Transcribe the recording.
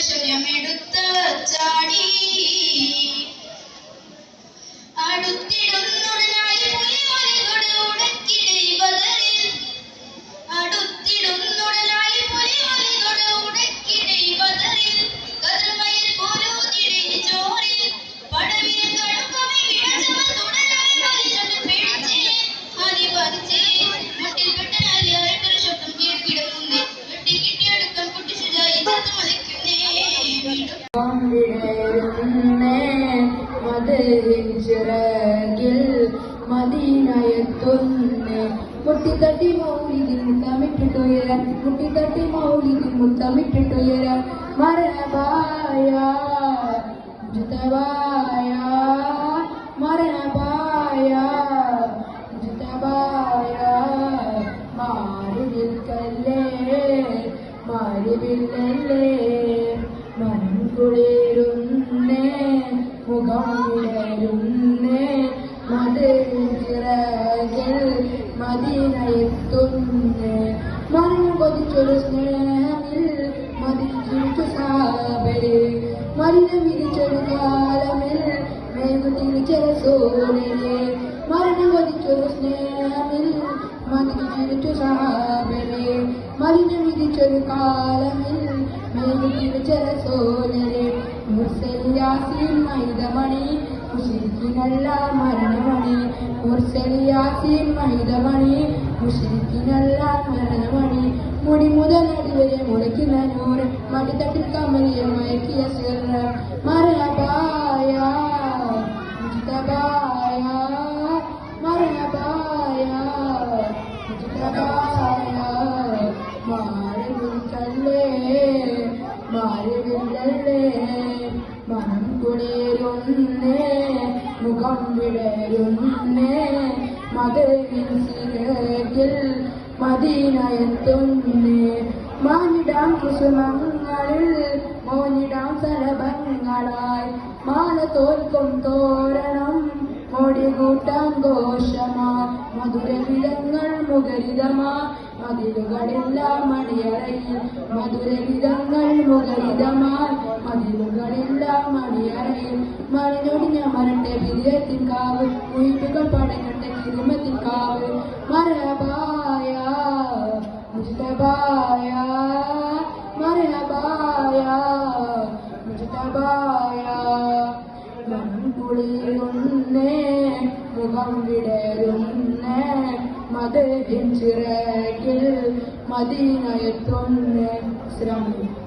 രണശരമെടുത്ത് ചാടി. അടുത്തിടുന്നുടനായി പുലിമലയുടെ ഉടക്കിടെ ബദറിൽ അടുത്തിടുന്നുടനായി പുലിമലയുടെ ഉടക്കിടെ ബദറിൽ കതിർമയിൽ പോലൂതിരെ ചോറിൽ പടവിൽ വിടച്ചവ തുടരായി വലിച്ചോണ്ട് പേടിച്ചേ ഹരി പറിച്ചേ മുട്ടിൽ പെട്ടനായി അരട്ടൊരു ശബ്ദം കുട്ടി ശുചായി ചത്തു മതിക്കുന്നേ വീണ്ടും മതിൽ മദീനയെത്തുന്നേ മുട്ടിത്തട്ടി മൗലിതിൽ മുത്തമിട്ടിട്ടുയരാൻ മുട്ടിത്തട്ടി മൗലിതിൽ മുത്തമിട്ടിട്ടുയരാൻ മരണപായ ജുതവായ മരണപായ ജുതവായ മാറി നിൽക്കല്ലേ മാറി വില്ലല്ലേ മനം കുളിരുന്നേ മുഖം വിടരുന്നേ മതിൽ മദീനയെത്തുന്നേ മനം കൊതിച്ചൊരു സ്നേഹമിൽ മതിച്ചു സാബരെ മരിന വിരിച്ചൊരു കാലമിൽ മേഘു തിരിച്ചൊരു സോലിലെ മരണം കൊതിച്ചൊരു സ്നേഹമിൽ മതിച്ചു സാബരെ മരിന വിരിച്ചൊരു കാലമിൽ സോലിലെ മുർസലിയാസിൻ മൈതമണി മുഷിരിക്കിനല്ല മരണമണി. മുർസലിയാസിൻ മൈതമണി മുഷിരിക്കിനല്ല മരണമണി. മുടി മുതൽ അടിവരെ മുളയ്ക്കുന്ന നൂറ് മടിത്തട്ടിൽ കമലിയെ മയക്കിയ സിറ മരണപായ മുജിതബായ മരണപായ മുജിതബായ മാറിവില്ലല്ലേ മനം കുളിരുന്നേ മുഖം വിടരുന്നേ മകവിൻ സിരകിൽ മദീനയെത്തുന്നേ മാനിടാം കുസുമങ്ങളിൽ മോനിടാം സലഭങ്ങളായി. മാല തോൽക്കും തോരണം മോടികൂട്ടാൻ ഘോഷമാ മധുരവിധങ്ങൾ മുഖരിതമാ മതിലുകളെല്ലാം മണിയറയിൽ. മധുരവിധങ്ങൾ മുഖരിതമാ മതിലുകളെല്ലാം മണിയറയിൽ. മറിഞ്ഞൊടിഞ്ഞ മരണ്ടെ വിജയത്തിൻ കാവ് കുയിപ്പുകൾ പടങ്ങട്ട കിരുമത്തിൻ കാവ്. മരബായ മുഖം വിടരുന്നേ മതത്തിൻ ചിറകിൽ മദീനയെത്തുന്നേ ശ്രമം